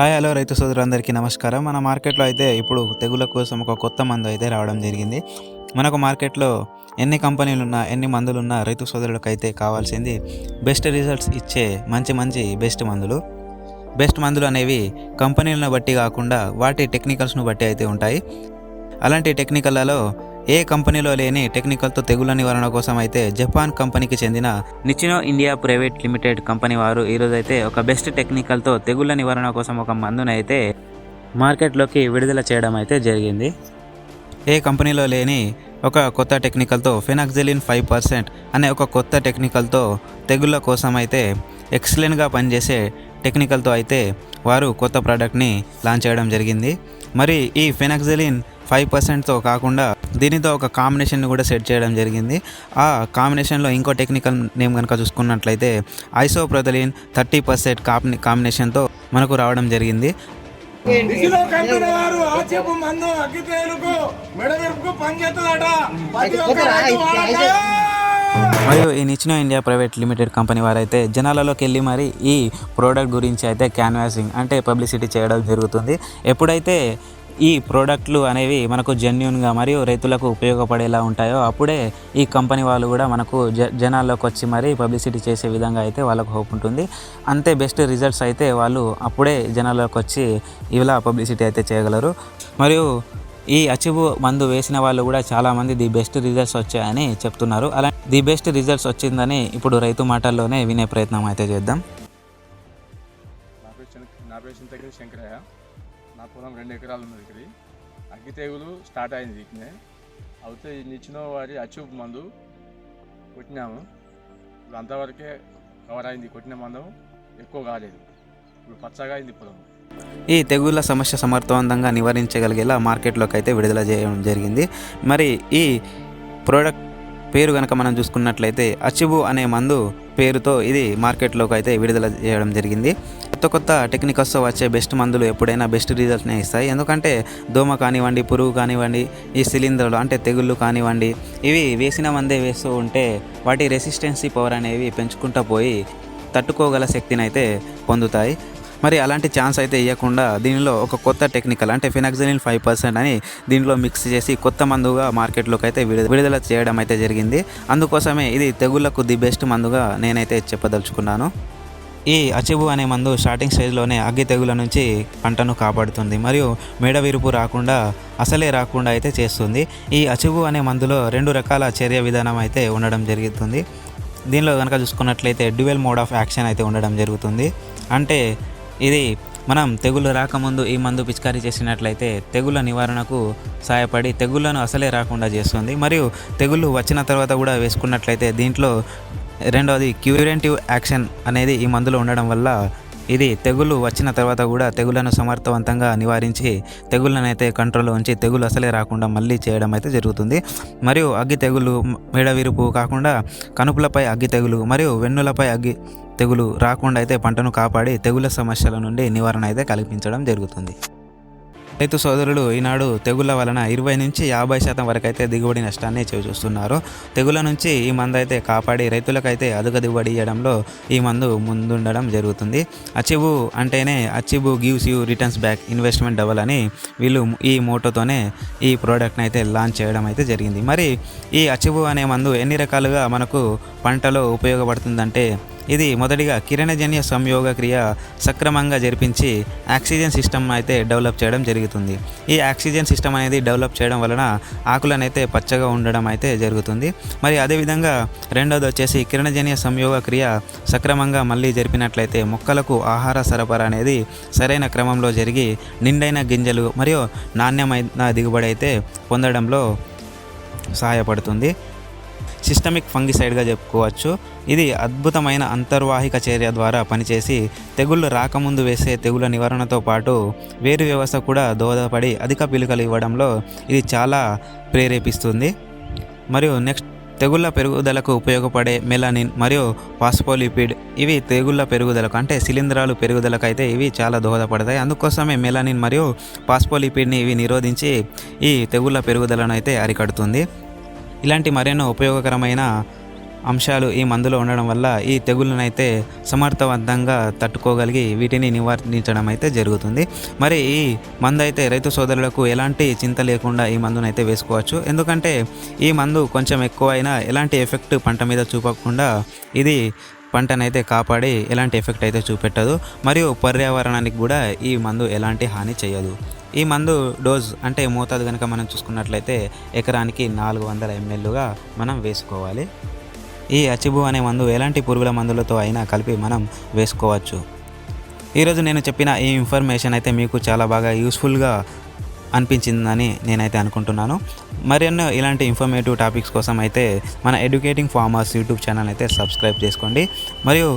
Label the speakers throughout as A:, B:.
A: Hi hello రైతు సోదరులందరికీ నమస్కారం. మన మార్కెట్లో అయితే ఇప్పుడు తెగుల కోసం ఒక కొత్త మందు అయితే రావడం జరిగింది. మనకు మార్కెట్లో ఎన్ని కంపెనీలు ఉన్నా ఎన్ని మందులు ఉన్నా రైతు సోదరులకు అయితే కావాల్సింది బెస్ట్ రిజల్ట్స్ ఇచ్చే మంచి మంచి బెస్ట్ మందులు. బెస్ట్ మందులు అనేవి కంపెనీలను బట్టి కాకుండా వాటి టెక్నికల్స్ను బట్టి అయితే ఉంటాయి. అలాంటి టెక్నికల్లలో ఏ కంపెనీలో లేని టెక్నికల్తో తెగుళ్ళ నివారణ కోసం అయితే జపాన్ కంపెనీకి చెందిన Nichino India private limited company వారు ఈరోజు అయితే ఒక బెస్ట్ టెక్నికల్తో తెగుళ్ళ నివారణ కోసం ఒక మందునైతే మార్కెట్లోకి విడుదల చేయడం అయితే జరిగింది. ఏ కంపెనీలో లేని ఒక కొత్త టెక్నికల్తో ఫెనాక్సిలిన్ ఫైవ్ పర్సెంట్ అనే ఒక కొత్త టెక్నికల్తో తెగుళ్ళ కోసం అయితే ఎక్సలెంట్గా పనిచేసే టెక్నికల్తో అయితే వారు కొత్త ప్రోడక్ట్ని లాంచ్ చేయడం జరిగింది. మరి ఈ ఫెనాక్జెలిన్ ఫైవ్ పర్సెంట్తో కాకుండా దీనితో ఒక కాంబినేషన్ కూడా సెట్ చేయడం జరిగింది. ఆ కాంబినేషన్లో ఇంకో టెక్నికల్ నేమ్ కనుక చూసుకున్నట్లయితే ఐసోప్రొదలిన్ థర్టీ పర్సెంట్ కాంబినేషన్తో మనకు రావడం జరిగింది.
B: దిశలో కంపెనీ వారు ఆచేపు మందు అగ్గితేలుకు మెడవెరుపుకు పనిచేస్తుందట. ప్రతి ఒక్క రైతు వాడక!
A: మరియు ఈ నిచ్చిన ఇండియా ప్రైవేట్ లిమిటెడ్ కంపెనీ వారైతే జనాలలోకి వెళ్ళి మరి ఈ ప్రోడక్ట్ గురించి అయితే క్యాన్వాసింగ్ అంటే పబ్లిసిటీ చేయడం జరుగుతుంది. ఎప్పుడైతే ఈ ప్రోడక్ట్లు అనేవి మనకు జెన్యున్గా మరియు రైతులకు ఉపయోగపడేలా ఉంటాయో అప్పుడే ఈ కంపెనీ వాళ్ళు కూడా మనకు జ జనాల్లోకి వచ్చి మరీ పబ్లిసిటీ చేసే విధంగా అయితే వాళ్ళకు హోప్ ఉంటుంది. అంతే బెస్ట్ రిజల్ట్స్ అయితే వాళ్ళు అప్పుడే జనాల్లోకి వచ్చి ఇలా పబ్లిసిటీ అయితే చేయగలరు. మరియు ఈ అచిబు మందు వేసిన వాళ్ళు కూడా చాలామంది ది బెస్ట్ రిజల్ట్స్ వచ్చాయని చెప్తున్నారు. అలా ది బెస్ట్ రిజల్ట్స్ వచ్చిందని ఇప్పుడు రైతు మాటల్లోనే వినే ప్రయత్నం అయితే చేద్దాం.
C: నా పేరు శంకరయ్య. నా పొలం రెండు ఎకరాలు ఉన్నది ఇక్కడ. అగ్గి తెగులు స్టార్ట్ అయింది ఇక్కడే అయితే నిచ్చిన వారి అచ్యూబ్ మందు కొట్టినాము. ఇప్పుడు అంతవరకే కవర్ అయింది కొట్టిన మందం. ఎక్కువ కాలేదు. ఇప్పుడు పచ్చగా అయింది పొలం.
A: ఈ తెగుళ్ళ సమస్య సమర్థవంతంగా నివారించగలిగేలా మార్కెట్లోకి అయితే విడుదల చేయడం జరిగింది. మరి ఈ ప్రోడక్ట్ పేరు కనుక మనం చూసుకున్నట్లయితే అచిబు అనే మందు పేరుతో ఇది మార్కెట్లోకి అయితే విడుదల చేయడం జరిగింది. కొత్త కొత్త టెక్నికల్స్తో వచ్చే బెస్ట్ మందులు ఎప్పుడైనా బెస్ట్ రిజల్ట్నే ఇస్తాయి. ఎందుకంటే దోమ కానివ్వండి పురుగు కానివ్వండి ఈ శిలీంధ్రాలు అంటే తెగుళ్ళు కానివ్వండి ఇవి వేసిన మందే వేస్తూ ఉంటే వాటి రెసిస్టెన్సీ పవర్ అనేవి పెంచుకుంటూ పోయి తట్టుకోగల శక్తిని అయితే పొందుతాయి. మరి అలాంటి ఛాన్స్ అయితే ఇవ్వకుండా దీనిలో ఒక కొత్త టెక్నికల్ అంటే ఫినాక్సిలిన్ ఫైవ్ పర్సెంట్ అని దీనిలో మిక్స్ చేసి కొత్త మందుగా మార్కెట్లోకి అయితే విడుదల విడుదల చేయడం అయితే జరిగింది. అందుకోసమే ఇది తెగుళ్ళకు ది బెస్ట్ మందుగా నేనైతే చెప్పదలుచుకున్నాను. ఈ అచిబు అనే మందు స్టార్టింగ్ స్టేజ్లోనే అగ్గి తెగుల నుంచి పంటను కాపాడుతుంది. మరియు మెడ విరుపు రాకుండా అసలే రాకుండా అయితే చేస్తుంది. ఈ అచిబు అనే మందులో రెండు రకాల చర్య విధానం అయితే ఉండడం జరుగుతుంది. దీనిలో కనుక చూసుకున్నట్లయితే డ్యువెల్ మోడ్ ఆఫ్ యాక్షన్ అయితే ఉండడం జరుగుతుంది. అంటే ఇది మనం తెగుళ్ళు రాకముందు ఈ మందు పిచికారీ చేసినట్లయితే తెగుళ్ళ నివారణకు సహాయపడి తెగుళ్ళను అసలే రాకుండా చేస్తుంది. మరియు తెగుళ్ళు వచ్చిన తర్వాత కూడా వేసుకున్నట్లయితే దీంట్లో రెండవది క్యూరెంటివ్ యాక్షన్ అనేది ఈ మందులో ఉండడం వల్ల ఇది తెగులు వచ్చిన తర్వాత కూడా తెగులను సమర్థవంతంగా నివారించి తెగుళ్ళను అయితే కంట్రోల్లో ఉంచి తెగులు అసలే రాకుండా మళ్ళీ చేయడం అయితే జరుగుతుంది. మరియు అగ్గి తెగులు మెడవిరుపు కాకుండా కనుపులపై అగ్గి తెగులు మరియు వెన్నులపై అగ్గి తెగులు రాకుండా అయితే పంటను కాపాడి తెగుల సమస్యల నుండి నివారణ అయితే కల్పించడం జరుగుతుంది. రైతు సోదరులు ఈనాడు తెగుళ్ళ వలన ఇరవై నుంచి యాభై శాతం వరకు అయితే దిగుబడి నష్టాన్ని చూస్తున్నారు తెగుల నుంచి ఈ మందు అయితే కాపాడి రైతులకైతే అధిక దిగుబడి ఇవ్వడంలో ఈ మందు ముందుండడం జరుగుతుంది. అచిబు అంటేనే Achibu gives you returns back investment double అని వీళ్ళు ఈ మోటోతోనే ఈ ప్రోడక్ట్ని అయితే లాంచ్ చేయడం అయితే జరిగింది. మరి ఈ అచిబు అనే మందు ఎన్ని రకాలుగా మనకు పంటలో ఉపయోగపడుతుందంటే ఇది మొదటిగా కిరణజన్య సంయోగ క్రియ సక్రమంగా జరిపించి ఆక్సిజన్ సిస్టమ్ అయితే డెవలప్ చేయడం జరుగుతుంది. ఈ ఆక్సిజన్ సిస్టమ్ అనేది డెవలప్ చేయడం వలన ఆకులనైతే పచ్చగా ఉండడం అయితే జరుగుతుంది. మరి అదేవిధంగా రెండోది వచ్చేసి కిరణజన్య సంయోగ క్రియ సక్రమంగా మళ్ళీ జరిపినట్లయితే మొక్కలకు ఆహార సరఫరా అనేది సరైన క్రమంలో జరిగి నిండైన గింజలు మరియు నాణ్యమైన దిగుబడి అయితే పొందడంలో సహాయపడుతుంది. సిస్టమిక్ ఫంగిసైడ్గా చెప్పుకోవచ్చు. ఇది అద్భుతమైన అంతర్వాహిక చర్య ద్వారా పనిచేసి తెగుళ్ళు రాకముందు వేసే తెగుళ్ళ నివారణతో పాటు వేరు వ్యవస్థ కూడా దోహదపడి అధిక పిలుకలు ఇవ్వడంలో ఇది చాలా ప్రేరేపిస్తుంది. మరియు నెక్స్ట్ తెగుళ్ళ పెరుగుదలకు ఉపయోగపడే మెలానిన్ మరియు పాస్పోలిపిడ్ ఇవి తెగుళ్ళ పెరుగుదలకు అంటే శిలీంధ్రాలు పెరుగుదలకు అయితే ఇవి చాలా దోహదపడతాయి. అందుకోసమే మెలానిన్ మరియు పాస్పోలిపిడ్ని ఇవి నిరోధించి ఈ తెగుళ్ళ పెరుగుదలను అయితే అరికడుతుంది. ఇలాంటి మరెన్నో ఉపయోగకరమైన అంశాలు ఈ మందులో ఉండడం వల్ల ఈ తెగుళ్ళనైతే సమర్థవంతంగా తట్టుకోగలిగి వీటిని నివారించడం అయితే జరుగుతుంది. మరి ఈ మందు అయితే రైతు సోదరులకు ఎలాంటి చింత లేకుండా ఈ మందును అయితే వేసుకోవచ్చు. ఎందుకంటే ఈ మందు కొంచెం ఎక్కువైనా ఎలాంటి ఎఫెక్ట్ పంట మీద చూపకుండా ఇది పంటనైతే కాపాడి ఎలాంటి ఎఫెక్ట్ అయితే చూపెట్టదు. మరియు పర్యావరణానికి కూడా ఈ మందు ఎలాంటి హాని చేయదు. ఈ మందు డోజ్ అంటే మోతాదు కనుక మనం చూసుకున్నట్లయితే ఎకరానికి నాలుగు వందల ఎంఎల్లుగా మనం వేసుకోవాలి. ఈ అచిబు అనే మందు ఎలాంటి పురుగుల మందులతో అయినా కలిపి మనం వేసుకోవచ్చు. ఈరోజు నేను చెప్పిన ఈ ఇన్ఫర్మేషన్ అయితే మీకు చాలా బాగా యూస్ఫుల్గా అనిపించిందని నేనైతే అనుకుంటున్నాను. మరెన్నో ఇలాంటి ఇన్ఫర్మేటివ్ టాపిక్స్ కోసం అయితే మన ఎడ్యుకేటింగ్ ఫార్మర్స్ యూట్యూబ్ ఛానల్ అయితే సబ్స్క్రైబ్ చేసుకోండి. మరియు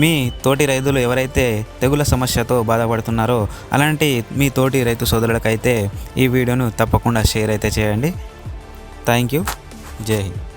A: మీ తోటి రైతులు ఎవరైతే తెగుల సమస్యతో బాధపడుతున్నారో అలాంటి మీ తోటి రైతు సోదరులకైతే ఈ వీడియోను తప్పకుండా షేర్ అయితే చేయండి. థ్యాంక్ యూ జై హింద్